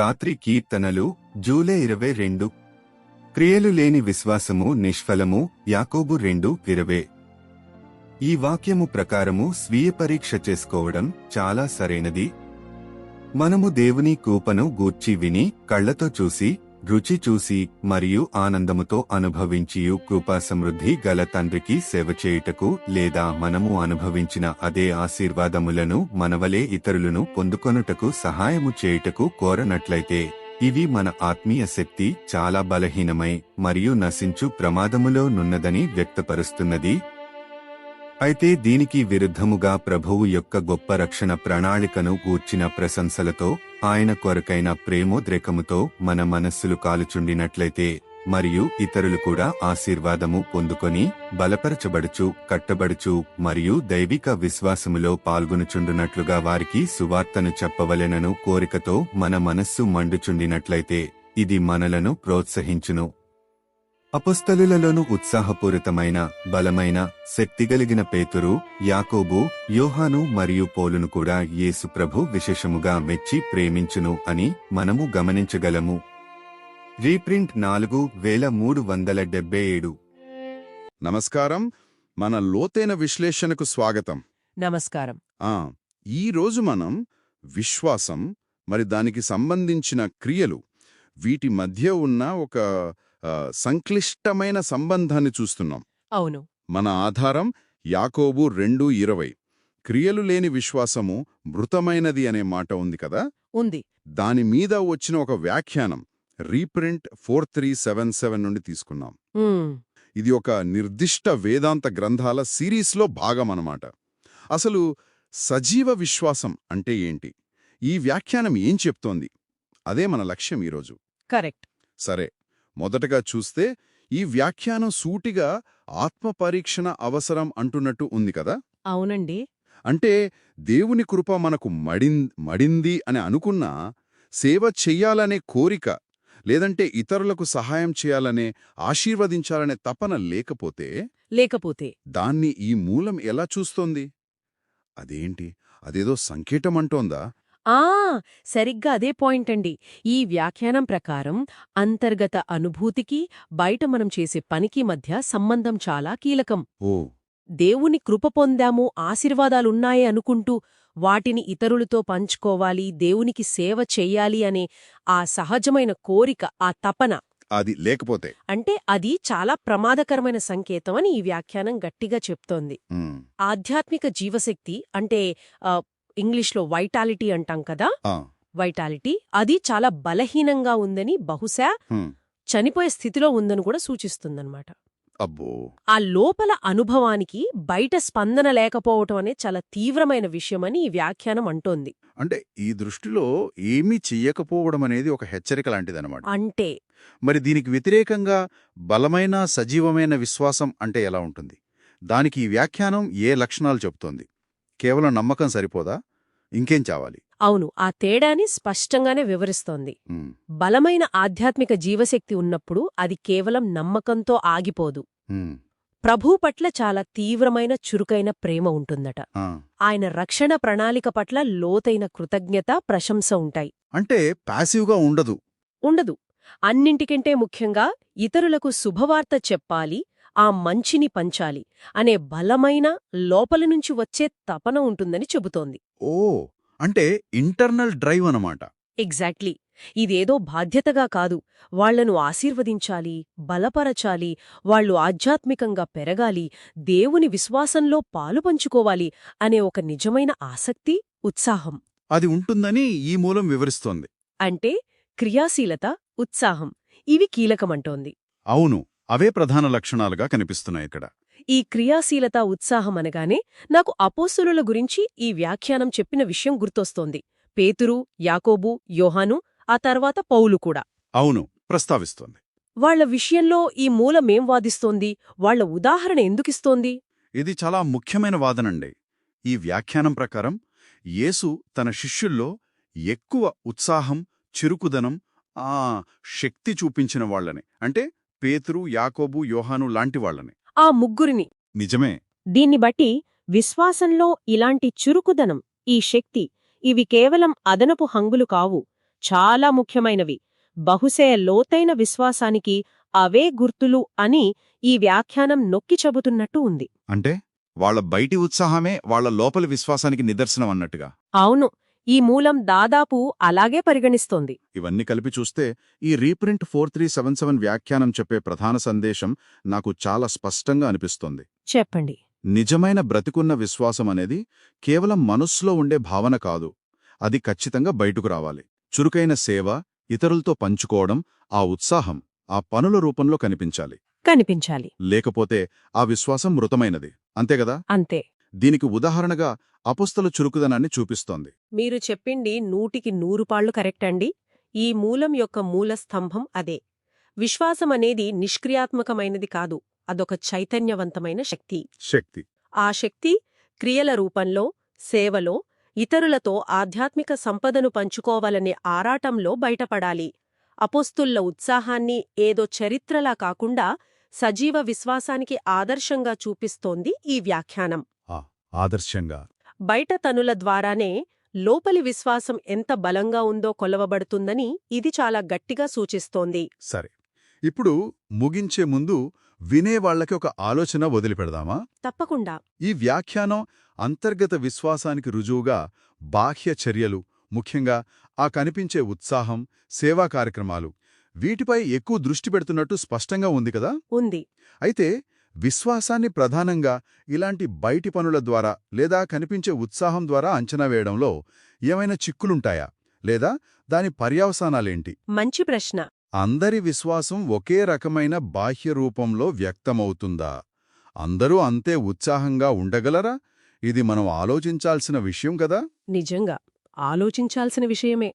రాత్రి కీర్తనలు జూలై ఇరవై రెండు. క్రియలు లేని విశ్వాసము నిష్ఫలము యాకోబు రెండు ఇరవై. ఈ వాక్యము ప్రకారము స్వీయ పరీక్ష చేసుకోవడం చాలా సరైనది. మనము దేవుని కూపను గూర్చి విని కళ్ళతో చూసి రుచి చూసి మరియు ఆనందముతో అనుభవించియు కృపా సమృద్ధి గల తండ్రికి సేవ చేయుటకు లేదా మనము అనుభవించిన అదే ఆశీర్వాదములను మనవలే ఇతరులను పొందుకొనుటకు సహాయము చేయుటకు కోరనట్లయితే ఇవి మన ఆత్మీయ శక్తి చాలా బలహీనమై మరియు నశించు ప్రమాదములో నున్నదని వ్యక్తపరుస్తున్నది. అయితే దీనికి విరుద్ధముగా ప్రభువు యొక్క గొప్ప రక్షణ ప్రణాళికను గూర్చిన ప్రశంసలతో ఆయన కొరకైన ప్రేమోద్రేకముతో మన మనస్సులు కాలుచుండినట్లయితే మరియు ఇతరులు కూడా ఆశీర్వాదము పొందుకొని బలపరచబడుచు కట్టబడుచు మరియు దైవిక విశ్వాసములో పాల్గొనుచుండునట్లుగా వారికి సువార్తను చెప్పవలెనను కోరికతో మన మనస్సు మండుచుండినట్లయితే ఇది మనలను ప్రోత్సహించును. అపస్తలులలోను ఉత్సాహపూరితమైన బలమైన శక్తిగలిగిన పేతురు యాకోబు యోహాను మరియు పోలును కూడా యేసు ప్రభు విశేషముగా మెచ్చి ప్రేమించును అని మనము గమనించగలము. రీప్రింట్ నాలుగు వేల మూడు వందల డెబ్బై ఏడు. నమస్కారం. మన లోతైన విశ్లేషణకు స్వాగతం. నమస్కారం. ఆ ఈ రోజు మనం విశ్వాసం మరి దానికి సంబంధించిన క్రియలు వీటి మధ్య ఉన్న ఒక సంక్లిష్టమైన సంబంధాన్ని చూస్తున్నాం. అవును. మన ఆధారం యాకోబు రెండు ఇరవై. క్రియలు లేని విశ్వాసము మృతమైనది అనే మాట ఉంది కదా? ఉంది. దాని మీద వచ్చిన ఒక వ్యాఖ్యానం reprint four three seven seven నుండి తీసుకున్నాం. ఇది ఒక నిర్దిష్ట వేదాంత గ్రంథాల సిరీస్లో భాగమన్నమాట అసలు సజీవ విశ్వాసం అంటే ఏంటి? ఈ వ్యాఖ్యానం ఏం చెప్తోంది? అదే మన లక్ష్యం ఈరోజు. కరెక్ట్. సరే మొదటగా చూస్తే ఈ వ్యాఖ్యానం సూటిగా ఆత్మపరీక్షణ అవసరం అంటున్నట్టు ఉంది కదా? అవునండి. అంటే దేవుని కృప మనకు మడింది అని అనుకున్నా సేవ చెయ్యాలనే కోరిక లేదంటే ఇతరులకు సహాయం చేయాలనే ఆశీర్వదించాలనే తపన లేకపోతే లేకపోతే దాన్ని ఈ మూలం ఎలా చూస్తోంది? అదేంటి? అదేదో సంకేతం అంటోందా ఆ! సరిగ్గా అదే పాయింట్ అండి ఈ వ్యాఖ్యానం ప్రకారం అంతర్గత అనుభూతికి బయట మనం చేసే పనికి మధ్య సంబంధం చాలా కీలకం. దేవుని కృప పొందాము ఆశీర్వాదాలున్నాయి అనుకుంటూ వాటిని ఇతరులతో పంచుకోవాలి దేవునికి సేవ చెయ్యాలి అనే ఆ సహజమైన కోరిక ఆ తపన. అది లేకపోతే? అంటే అది చాలా ప్రమాదకరమైన సంకేతం అని ఈ వ్యాఖ్యానం గట్టిగా చెప్తోంది. ఆధ్యాత్మిక జీవశక్తి అంటే ఇంగ్లీష్లో వైటాలిటీ అంటాం కదా? వైటాలిటీ అది చాలా బలహీనంగా ఉందని బహుశా చనిపోయే స్థితిలో ఉందని కూడా సూచిస్తుందన్నమాట. అబ్బో. ఆ లోపల అనుభవానికి బయట స్పందన లేకపోవటం అనే చాలా తీవ్రమైన విషయమని ఈ వ్యాఖ్యానం అంటోంది. అంటే ఈ దృష్టిలో ఏమీ చెయ్యకపోవడం అనేది ఒక హెచ్చరిక లాంటిదన్నమాట. అంటే? మరి దీనికి వ్యతిరేకంగా బలమైన సజీవమైన విశ్వాసం అంటే ఎలా ఉంటుంది? దానికి ఈ వ్యాఖ్యానం ఏ లక్షణాలు చెప్తోంది కేవలం నమ్మకం సరిపోదా? ఇంకేం చావాలి? అవును ఆ తేడాని స్పష్టంగానే వివరిస్తోంది. బలమైన ఆధ్యాత్మిక జీవశక్తి ఉన్నప్పుడు అది కేవలం నమ్మకంతో ఆగిపోదు. ప్రభూ పట్ల చాలా తీవ్రమైన చురుకైన ప్రేమ ఉంటుందట. ఆయన రక్షణ ప్రణాళిక పట్ల లోతైన కృతజ్ఞత ప్రశంస ఉంటాయి. అంటే పాసివ్గా ఉండదు. ఉండదు. అన్నింటికంటే ముఖ్యంగా ఇతరులకు శుభవార్త చెప్పాలి ఆ మంచిని పంచాలి అనే బలమైన లోపల నుంచి వచ్చే తపన ఉంటుందని చెబుతోంది. ఓ అంటే ఇంటర్నల్ డ్రైవ్ అన్నమాట. ఎగ్జాక్ట్లీ. ఇదేదో బాధ్యతగా కాదు. వాళ్ళను ఆశీర్వదించాలి బలపరచాలి వాళ్ళు ఆధ్యాత్మికంగా పెరగాలి దేవుని విశ్వాసంలో పాలు పంచుకోవాలి అనే ఒక నిజమైన ఆసక్తి ఉత్సాహం. అది ఉంటుందని ఈ మూలం వివరిస్తోంది. అంటే క్రియాశీలత ఉత్సాహం. ఇవి కీలకమంటోంది. అవును. అవే ప్రధాన లక్షణాలుగా కనిపిస్తున్నాయి ఇక్కడ. ఈ క్రియాశీలత ఉత్సాహం అనగానే నాకు అపోస్తులుల గురించి ఈ వ్యాఖ్యానం చెప్పిన విషయం గుర్తొస్తోంది. పేతురు యాకోబు యోహాను ఆ తర్వాత పౌలు కూడా. అవును ప్రస్తావిస్తోంది. వాళ్ళ విషయంలో ఈ మూలమేం వాదిస్తోంది? వాళ్ళ ఉదాహరణ ఎందుకిస్తోంది? ఇది చాలా ముఖ్యమైన వాదనండి. ఈ వ్యాఖ్యానం ప్రకారం యేసు తన శిష్యుల్లో ఎక్కువ ఉత్సాహం చురుకుదనం ఆ శక్తి చూపించిన వాళ్ళని. అంటే పేతురు యాకోబు యోహాను లాంటి వాళ్ళని. ఆ ముగ్గురిని. నిజమే. దీన్ని బట్టి విశ్వాసంలో ఇలాంటి చురుకుదనం ఈ శక్తి ఇవి కేవలం అదనపు హంగులు కావు. చాలా ముఖ్యమైనవి. బహుశే లోతైన విశ్వాసానికి అవే గుర్తులు అని ఈ వ్యాఖ్యానం నొక్కి చెబుతున్నట్టు ఉంది. అంటే వాళ్ళ బయటి ఉత్సాహమే వాళ్ళ లోపలి విశ్వాసానికి నిదర్శనం అన్నట్టుగా. అవును. ఈ మూలం దాదాపు అలాగే పరిగణిస్తోంది. ఇవన్నీ కలిపి చూస్తే ఈ reprint four three seven seven వ్యాఖ్యానం చెప్పే ప్రధాన సందేశం నాకు చాలా స్పష్టంగా అనిపిస్తోంది. చెప్పండి. నిజమైన బ్రతికున్న విశ్వాసం అనేది కేవలం మనస్సులో ఉండే భావన కాదు. అది ఖచ్చితంగా బయటకు రావాలి. చురుకైన సేవ ఇతరులతో పంచుకోవడం ఆ ఉత్సాహం ఆ పనుల రూపంలో కనిపించాలి. కనిపించాలి. లేకపోతే ఆ విశ్వాసం మృతమైనది. అంతేగదా అంతే. దీనికి ఉదాహరణగా అపుస్తల చురుకుదనాన్ని చూపిస్తోంది. మీరు చెప్పింది నూటికి నూరు పాళ్ళు కరెక్ట్ అండి. ఈ మూలం యొక్క మూల స్తంభం అదే. విశ్వాసం అనేది నిష్క్రియాత్మకమైనది కాదు అదొక చైతన్యవంతమైన శక్తి. శక్తి. ఆ శక్తి క్రియల రూపంలో సేవలో ఇతరులతో ఆధ్యాత్మిక సంపదను పంచుకోవాలనే ఆరాటంలో బయటపడాలి. అపోస్తుల్ల ఉత్సాహాన్ని ఏదో చరిత్రలా కాకుండా సజీవ విశ్వాసానికి ఆదర్శంగా చూపిస్తోంది ఈ వ్యాఖ్యానం. ఆదర్శంగా. బయట తనుల ద్వారానే లోపలి విశ్వాసం ఎంత బలంగా ఉందో కొలవబడుతుందని ఇది చాలా గట్టిగా సూచిస్తోంది. సరే. ఇప్పుడు ముగించే ముందు వినేవాళ్ళకి ఒక ఆలోచన వదిలిపెడదామా? తప్పకుండా. ఈ వ్యాఖ్యానం అంతర్గత విశ్వాసానికి రుజువుగా బాహ్య చర్యలు ముఖ్యంగా ఆ కనిపించే ఉత్సాహం సేవా కార్యక్రమాలు వీటిపై ఎక్కువ దృష్టి పెడుతున్నట్టు స్పష్టంగా ఉంది కదా? ఉంది. అయితే విశ్వాసాన్ని ప్రధానంగా ఇలాంటి బయటి పనుల ద్వారా లేదా కనిపించే ఉత్సాహం ద్వారా అంచనా వేయడంలో ఏమైనా చిక్కులుంటాయా? లేదా దాని పర్యవసానాలేంటి? మంచి ప్రశ్న. అందరి విశ్వాసం ఒకే రకమైన బాహ్య రూపంలో వ్యక్తమవుతుందా? అందరూ అంతే ఉత్సాహంగా ఉండగలరా? ఇది మనం ఆలోచించాల్సిన విషయం కదా? నిజంగా. ఆలోచించాల్సిన విషయమే.